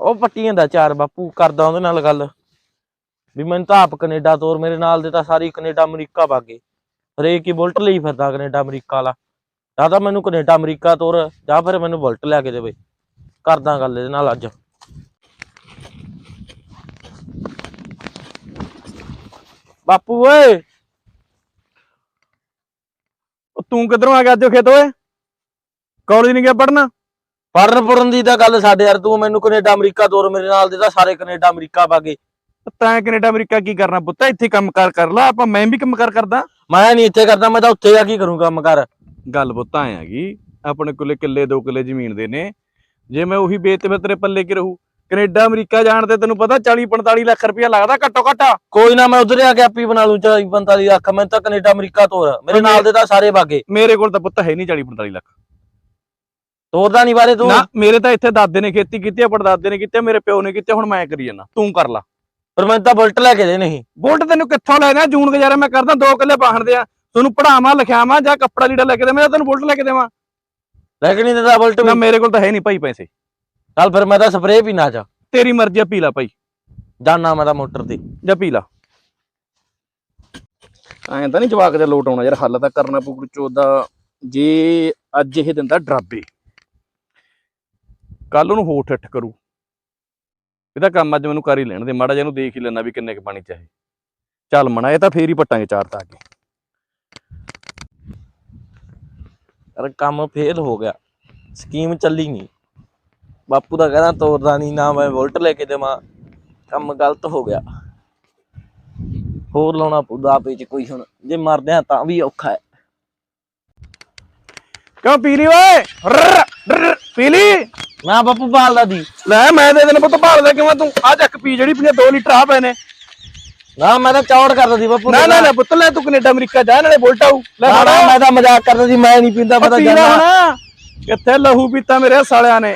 ਉਹ ਪੱਟੀ ਜਾਂਦਾ ਚਾਰ ਬਾਪੂ, ਕਰਦਾ ਉਹਦੇ ਨਾਲ ਗੱਲ। ਵੀ ਮੈਨੂੰ ਤਾਂ ਆਪ ਕੈਨੇਡਾ ਤੋਰ ਮੇਰੇ ਨਾਲ ਦੇ ਤਾਂ ਸਾਰੀ ਕੈਨੇਡਾ ਅਮਰੀਕਾ ਭਾਗੇ। ਹਰੇਕ ਹੀ ਬੁਲਟ ਲਈ ਫਿਰਦਾ ਕੈਨੇਡਾ ਅਮਰੀਕਾ ਵਾਲਾ। ਜਾਂ ਤਾਂ ਮੈਨੂੰ ਕੈਨੇਡਾ ਅਮਰੀਕਾ ਤੋਰ ਜਾਂ ਫਿਰ ਮੈਨੂੰ ਬੁਲਟ ਲੈ ਕੇ ਦੇਵੇ। ਕਰਦਾ ਗੱਲ ਇਹਦੇ ਨਾਲ ਅੱਜ। ਬਾਪੂ ਓਏ! ਤੂੰ ਕਿਧਰੋਂ ਆ ਗਿਆ ਅੱਜ ਖੇਤ ਓਏ? ਕਾਲਜ ਨਹੀਂ ਗਿਆ ਪੜਨਾ ਪੜਨ ਪੁਰਨ ਦੀ ਤਾਂ ਗੱਲ ਸਾਡੇ ਯਾਰ ਤੂੰ ਮੈਨੂੰ ਕੈਨੇਡਾ ਅਮਰੀਕਾ ਤੋਰ ਮੇਰੇ ਨਾਲ ਦੇ ਤਾਂ ਸਾਰੇ ਕੈਨੇਡਾ ਅਮਰੀਕਾ ਭਾਗੇ ਤੈਂ ਕੈਨੇਡਾ ਅਮਰੀਕਾ ਕੀ ਕਰਨਾ ਪੁੱਤ? ਇੱਥੇ ਕੰਮ ਕਾਰ ਕਰ ਲੈ ਆਪਾਂ ਮੈਂ ਵੀ ਕੰਮ ਕਾਰ ਕਰਦਾ। ਮੈਂ ਨਹੀਂ ਇੱਥੇ ਕਰਦਾ ਮੈਂ ਤਾਂ ਉੱਥੇ ਜਾ ਕੀ ਕਰੂੰ ਕੰਮ ਕਰ। ਗੱਲ ਪੁੱਤ ਐ ਹੈਗੀ ਆਪਣੇ ਕੋਲੇ ਕਿੱਲੇ ਦੋ ਕਿੱਲੇ ਜ਼ਮੀਨ ਦੇ ਨੇ। ਜੇ ਮੈਂ ਉਹੀ ਵੇਚ ਤੇ ਤੇਰੇ ਪੱਲੇ ਕੀ ਰਹੂ? ਕੈਨੇਡਾ ਅਮਰੀਕਾ ਜਾਣ ਤੇ ਤੈਨੂੰ ਪਤਾ 40 45 ਲੱਖ ਰੁਪਇਆ ਲੱਗਦਾ ਘੱਟੋ ਘੱਟ। ਕੋਈ ਨਾ ਮੈਂ ਉਧਰ ਆ ਕੇ ਆਪੀ ਬਣਾ ਲੂੰ 40 45 ਲੱਖ। ਮੈਂ ਤਾਂ ਕੈਨੇਡਾ ਅਮਰੀਕਾ ਤੋਰ ਮੇਰੇ ਨਾਲ ਦੇ ਤਾਂ ਸਾਰੇ ਭਾਗੇ ਮੇਰੇ ਕੋਲ ਤਾਂ ਪੁੱਤ ਹੈ ਨਹੀਂ 40 45 ਲੱਖ। ਤੋਰਦਾ ਨਹੀਂ ਬਾਰੇ ਤੂੰ? ਨਾ ਮੇਰੇ ਤਾਂ ਇੱਥੇ ਦਾਦੇ ਨੇ ਖੇਤੀ ਕੀਤੀ ਆ ਪੜਦਾਦੇ ਨੇ ਕੀਤੀ ਆ, ਮੇਰੇ ਪਿਓ ਨੇ ਕੀਤੀ ਆ, ਹੁਣ ਮੈਂ ਕਰੀ ਜਾਣਾ ਤੂੰ ਕਰ ਲਾ। ਪਰ ਮੈਂ ਤਾਂ ਬੁਲਟ ਲੈ ਕੇ ਦੇ ਨਹੀਂ। ਬੁਲਟ ਤੈਨੂੰ ਕਿੱਥੋਂ ਲੈਣਾ? ਜੂਨ ਗੁਜ਼ਾਰਾ ਮੈਂ ਕਰਦਾ ਦੋ ਕਿੱਲੇ ਬਾਹਣ ਦੇ ਆ। ਤੈਨੂੰ ਪੜਾਵਾਂ ਲਿਖਾਵਾਂ ਜਾਂ ਕੱਪੜਾ ਲੀੜਾ ਲੈ ਕੇ ਦੇਵਾਂ ਜਾਂ ਤੈਨੂੰ ਬੁਲਟ ਲੈ ਕੇ ਦੇਵਾਂ? ਲੈ ਕੇ ਨਹੀਂ ਦਿੰਦਾ ਬੁਲਟ ਨਾ ਵੀ ਮੇਰੇ ਕੋਲ ਤਾਂ ਹੈ ਨਹੀਂ ਭਾਈ ਪੈਸੇ। ਚੱਲ ਫਿਰ ਮੈਂ ਤਾਂ ਸਪਰੇਅ ਵੀ ਨਾ ਚਾ ਤੇਰੀ ਮਰਜ਼ੀ ਆ ਪੀ ਲਾ ਭਾਈ। ਜਾਨਾ ਮੈਂ ਤਾਂ ਮੋਟਰ ਤੇ। ਜਾਂ ਪੀ ਲਾ। ਐਂ ਤਾਂ ਨਹੀਂ ਜਵਾਕ ਦੇ ਲੋਟ ਆਉਣਾ ਯਾਰ ਹੱਲ ਤਾਂ ਕਰਨਾ ਪਊ ਚੋਦ ਦਾ ਜੇ ਅੱਜ ਇਹ ਦਿੰਦਾ ਡਰਾਬੇ। ਕੱਲ ਉਹਨੂੰ ਹੋਠ ਠੱਠ ਕਰੂ। ਇਹਦਾ ਕੰਮ ਅੱਜ ਮੈਨੂੰ ਕਰ ਹੀ ਲੈਣ ਦੇ ਮਾੜਾ ਜਿਹਾ ਇਹਨੂੰ ਦੇਖ ਹੀ ਲੈਣਾ ਵੀ ਕਿੰਨੇ ਕ ਪਾਣੀ ਚਾਹੇ। ਚੱਲ ਮਣਾ ਇਹ ਤਾਂ ਫੇਰ ਹੀ ਪੱਟਾਂਗੇ ਚਾਰ ਤਾਂ ਅੱਗੇ ਯਾਰ ਕੰਮ ਫੇਲ ਹੋ ਗਿਆ। ਸਕੀਮ ਚੱਲੀ ਨਹੀਂ ਬਾਪੂ ਦਾ ਕਹਿੰਦਾ ਤੋਰਦਾ ਨਹੀਂ ਨਾ ਮੈਂ ਬੁਲਟ ਲੈ ਕੇ ਦੇਵਾਂ। ਕੰਮ ਗਲਤ ਹੋ ਗਿਆ। ਹੋਰ ਲਾਉਣਾ ਪਊ ਦਾ ਚ ਕੋਈ ਹੁਣ। ਜੇ ਮਰਦੇ ਆ ਤਾਂ ਵੀ ਔਖਾ ਹੈ। ਕਿਉਂ ਪੀ ਲਈ ਓਏ? ਰਰ, ਰਰ, ਪੀ ਲਈ ਨਾ ਬਾਪੂ ਬਾਲਦਾ ਦੀ। ਲੈ ਮੈਂ ਦੇ ਦੇਣ ਪੁੱਤ ਭਾਲਦਾ ਕਿਵੇਂ ਤੂੰ? ਆ ਚੱਕ ਪੀ ਜਿਹੜੀ ਪੀਣੇ 2 ਲੀਟਰ ਆ ਪਏ ਨੇ ਨਾ ਮੈਂ ਤਾਂ ਚੌੜ ਕਰਦਾ ਸੀ ਬਾਪੂ ਨਾ ਨਾ ਨਾ ਪੁੱਤ ਲੈ ਤੂੰ ਕੈਨੇਡਾ ਅਮਰੀਕਾ ਜਾ ਨਾਲੇ ਬੁਲਟ ਆਊ। ਲੈ ਮੈਂ ਤਾਂ ਮਜ਼ਾਕ ਕਰਦਾ ਸੀ ਮੈਂ ਨਹੀਂ ਪੀਂਦਾ ਮੈਂ ਤਾਂ ਪੀ ਲੈ ਜਾਨਾ ਹੁਣ। ਕਿੱਥੇ ਲਹੂ ਪੀਤਾ ਮੇਰੇ ਸਾਲਿਆਂ ਨੇ।